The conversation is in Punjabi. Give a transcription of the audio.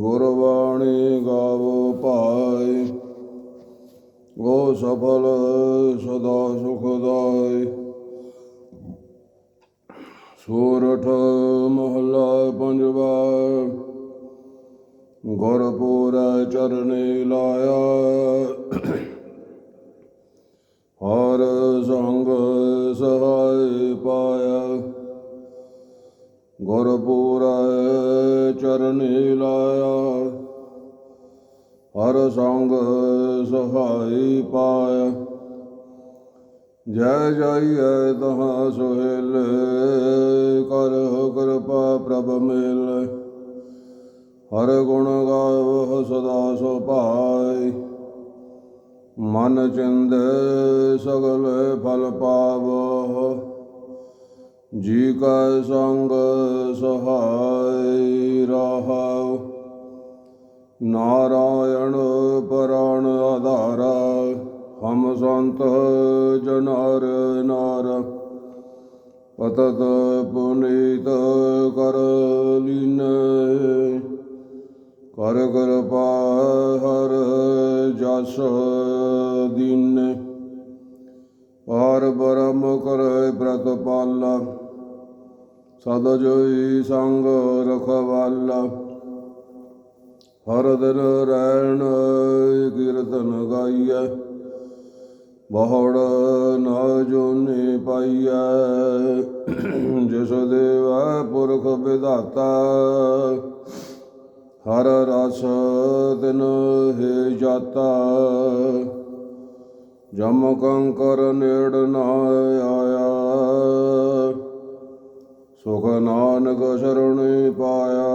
ਗੁਰਬਾਣੀ ਗਾਵੋ ਭਾਈ, ਉਹ ਸਫਲ ਸਦਾ ਸੁਖਦਾਈ ਸੂਰਠ ਮਹਲਾ ਪੰਜਵਾ, ਗੁਰਪੂਰ ਚਰਨੇ ਲਾਇਆ। ਹਰ ਸੰਗ ਸਹਾਇ ਪਾਇਆ। ਗੁਰਪੂਰ ਚਰਨੀ ਲਾਇਆ। ਹਰ ਸੰਗ ਸਹਾਈ ਪਾਇਆ। ਜੈ ਜਾਈਐ ਤਹਾਂ ਸੁਹੇਲ, ਕਰ ਕਿਰਪਾ ਪ੍ਰਭ ਮਿਲ। ਹਰ ਗੁਣ ਗਾਵ ਸਦਾ ਸੋ ਭਾਈ ਮਨ ਚਿੰਦੇ ਸਗਲ ਫਲ ਪਾਵੋ। ਜੀ ਕਾ ਸੰਗ ਸਹਾਈ। ਨਾਰਾਇਣ ਪਰਾਣ ਆਧਾਰਾ, ਹਮ ਸੰਤ ਜਨਰ ਨਾਰ। ਪਤਤ ਪੁਨੀਤ ਕਰ ਲੀਨੈ, ਕਰ ਕਿਰਪਾ ਹਰ ਜਸ ਦੀਨੈ। ਪਾਰ ਬਰਮ ਕਰੈ ਪ੍ਰਤਪਾਲਾ, ਸਦ ਜੋਈ ਸੰਗ ਰਖਵਾਲਾ। ਹਰ ਦਿਨ ਰਹਿਣ ਕੀਰਤਨ ਗਾਈਐ, ਬਹੁੜ ਨਾ ਜੋਨੇ ਪਾਈਐ। ਜਿਸ ਦੇਵਾ ਪੁਰਖ ਵਿਧਾਤਾ, ਹਰ ਰਸ ਦਿਨ ਹੈ ਜਾਤਾ। ਜਮ ਕੰਕਰ ਨੇੜ ਨਾ ਆਇਆ, ਸੁਖ ਨਾਨਕ ਸਰਣੇ ਪਾਇਆ।